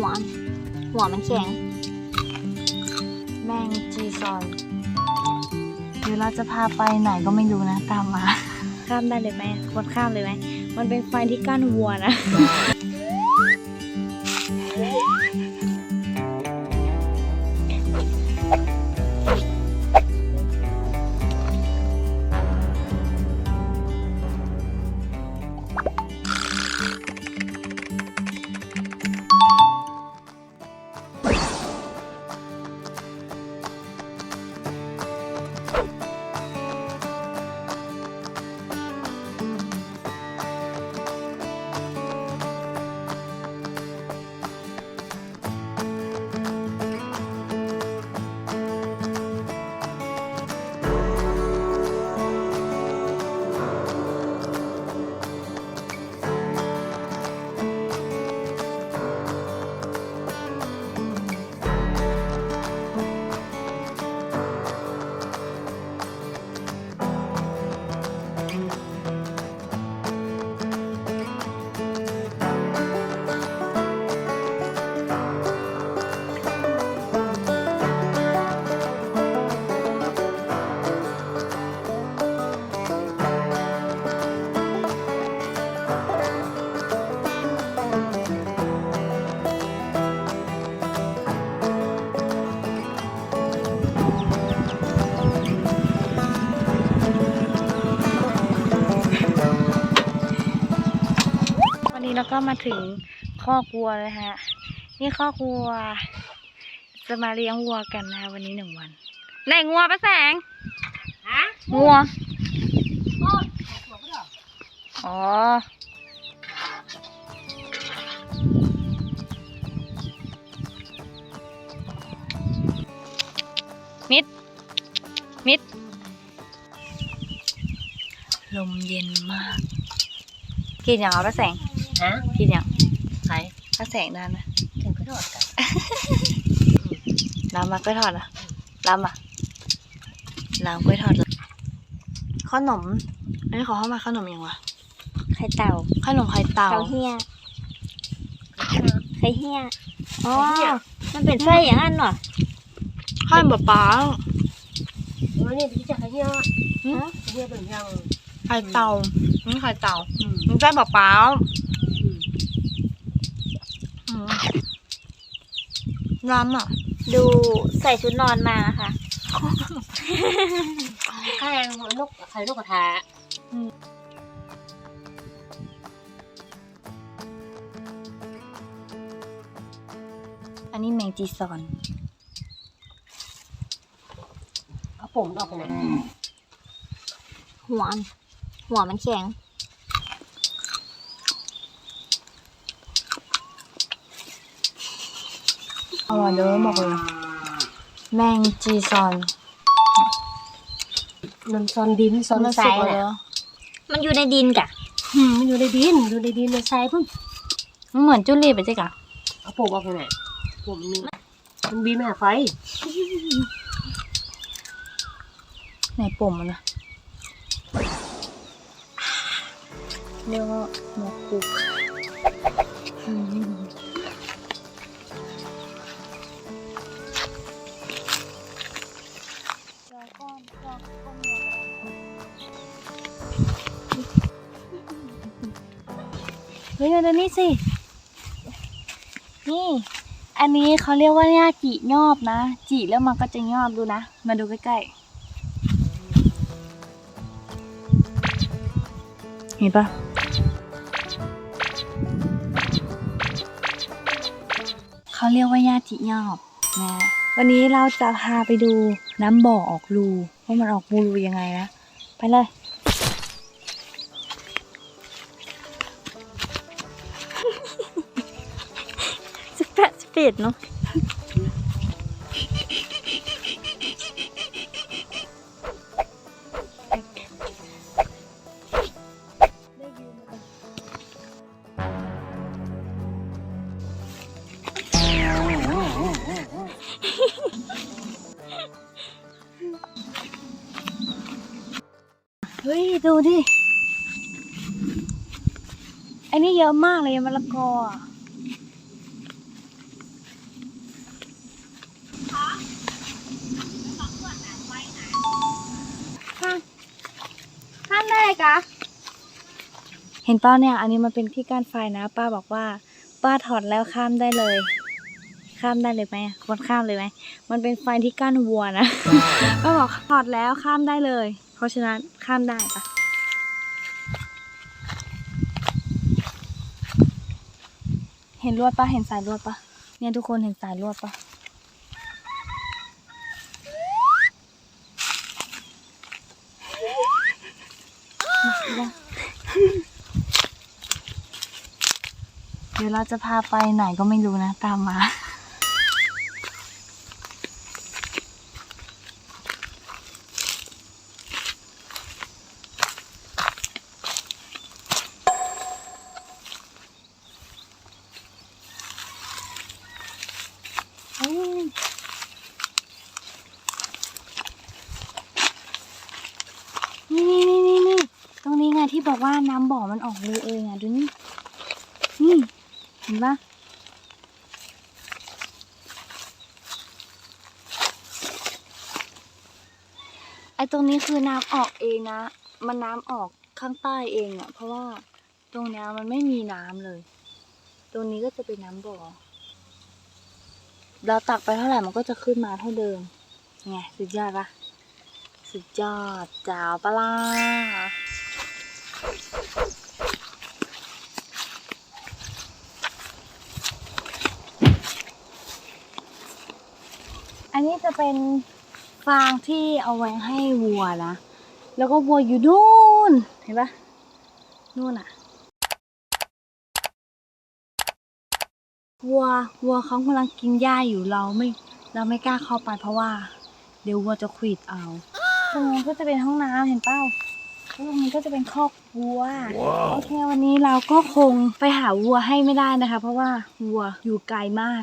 หัว หัวมันแข็ง แมงจีซอนเดี๋ยวเราจะพาไปไหนก็ไม่รู้นะ ตามมา ข้ามได้เลยไหมกดข้ามเลยไหม มันเป็นไฟที่กั้นวัวนะ มาถึงข้อกวัวเลยฮะ นี่ข้อกวัว จะมาเลี้ยงวัวกันนะคะวันนี้หนึ่งวันไหนงัวปะแสงงัวอ๋อมิด มิด ลมเย็นมาก กินอย่างเอาปะแสง ฮะกินอย่างใครปะแสงได้ไหมถึงก็ทอดกันน้ำมากล้วยทอดเหรอะน้ำอะน้ำกล้วยทอดเหรอขนมอันนี้ขอเข้ามาขนมยังวะไข่เต่าขนมไข่เต่าเต่าเฮียไข่เฮียอ๋อมันเป็นไส้อย่างนั้นเหรอข้าวบะป๋าวันนี้พี่จะขยันหืมขยันเป็นยังไข่เต่านี่ไข่เต่าอืมมันใช่บะป๋า อืม อืม น้ำอะดูใส่ชุดนอนมาค่ะไข่นกไข่นกกระทาอันนี้แมงจีซอนเอาผมออกไปไหนหัว หัวมันแข็ง อร่อยเด้อบอกเลยแมงจีซอนมันซอนดินซอนมันทราสุยกแล้วน่ะเด้อมันอยู่ในดินกะอืมมันอยู่ในดินอยู่ในดินในทรายพุ่งมันเหมือนจุลีไปจ้ะกะเอาผมออกไปไหนผมมันมีมันบินมาหาไฟไหนปุ่มมันนะเรียกว่าหมวกปุกอืม ฮ้ยมาดูนี่สิ นี่ อันนี้เขาเรียกว่าหญ้าจีงอบนะ จีแล้วมันก็จะงอบดูนะ มาดูใกล้ๆ เห็นปะเขาเรียกว่าหญ้าจีงอบนะวันนี้เราจะพาไปดูน้ำบ่อออกรูว่ามันออกรูยังไงนะ ไปเลย เอ็ดเนาะเฮ้ย ดูดิ อันนี้เยอะมากเลยมะละกอ กะ เห็นป้าเนี่ย อันนี้มันเป็นที่กั้นไฟนะ ป้าบอกว่า ป้าถอดแล้วข้ามได้เลย ข้ามได้เลยไหมอะควรข้ามเลยไหม มันเป็นไฟที่กั้นวัวนะ ป้าบอกถอดแล้วข้ามได้เลย เพราะฉะนั้นข้ามได้ปะเห็นลวดปะเห็นสายลวดปะเนี่ยทุกคนเห็นสายลวดปะ ดี๋ยวเราจะพาไปไหนก็ไม่รู้นะ ตามมา นี่นี่นี่นี่นี่ตรงนี้ไงที่บอกว่าน้ำบ่อมันออกรูเองอะ ดูนี่ ห็นปะไอตรงนี้คือน้ำออกเองนะ มันน้ำออกข้างใต้เองอะ เพราะว่าตรงนี้มันไม่มีน้ำเลย ตรงนี้ก็จะเป็นน้ำบ่อ เราตักไปเท่าไหร่มันก็จะขึ้นมาเท่าเดิม ไง สุดยอดปะสุดยอดจ้าวปล่ะ อันนี้จะเป็นฟางที่เอาไว้ให้วัวนะ แล้วก็วัวอยู่นู่น เห็นปะนู่นอะวัววัวเขากำลังกินหญ้าอยู่เราไม่ เราไม่กล้าเข้าไปเพราะว่า เดี๋ยววัวจะขวิดเอา ตรงนี้นก็จะเป็นห้องน้ำเห็นเป้าแล้วตรงนี้ก็จะเป็นคอกวัว โอเควันนี้เราก็คงไปหาวัวให้ไม่ได้นะคะ เพราะว่าวัวอยู่ไกลมาก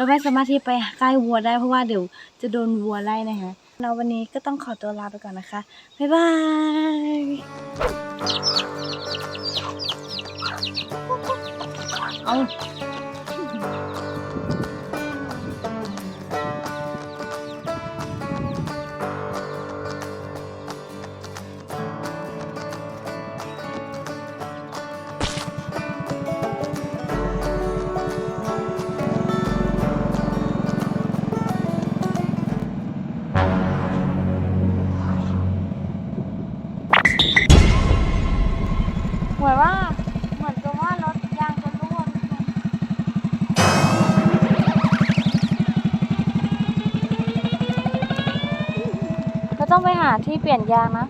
เราไม่สามารถที่ไปใกล้วัวได้เพราะว่าเดี๋ยวจะโดนวัวไล่นะคะเราวันนี้ก็ต้องขอตัวลาไปก่อนนะคะ บ๊ายบายเอา เหมือนว่าเหมือนกับว่ารถยางจะรั่วก็ต้องไปหาที่เปลี่ยนยางนะ